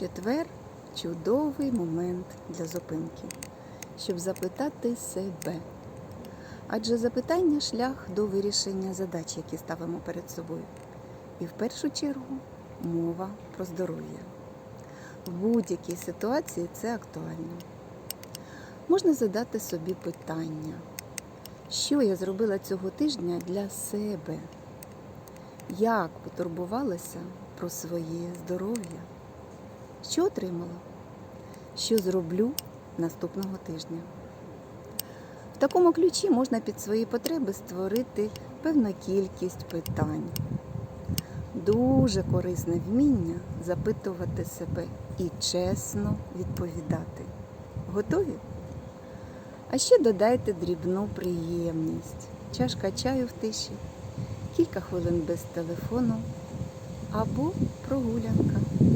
Четвер чудовий момент для зупинки, щоб запитати себе. Адже запитання шлях до вирішення задач, які ставимо перед собою. І в першу чергу мова про здоров'я. В будь-якій ситуації це актуально. Можна задати собі питання, що я зробила цього тижня для себе, як потурбувалася про своє здоров'я, що отримала, що зроблю наступного тижня. В такому ключі можна під свої потреби створити певну кількість питань. Дуже корисне вміння запитувати себе і чесно відповідати. Готові? А ще додайте дрібну приємність. Чашка чаю в тиші, кілька хвилин без телефону або прогулянка.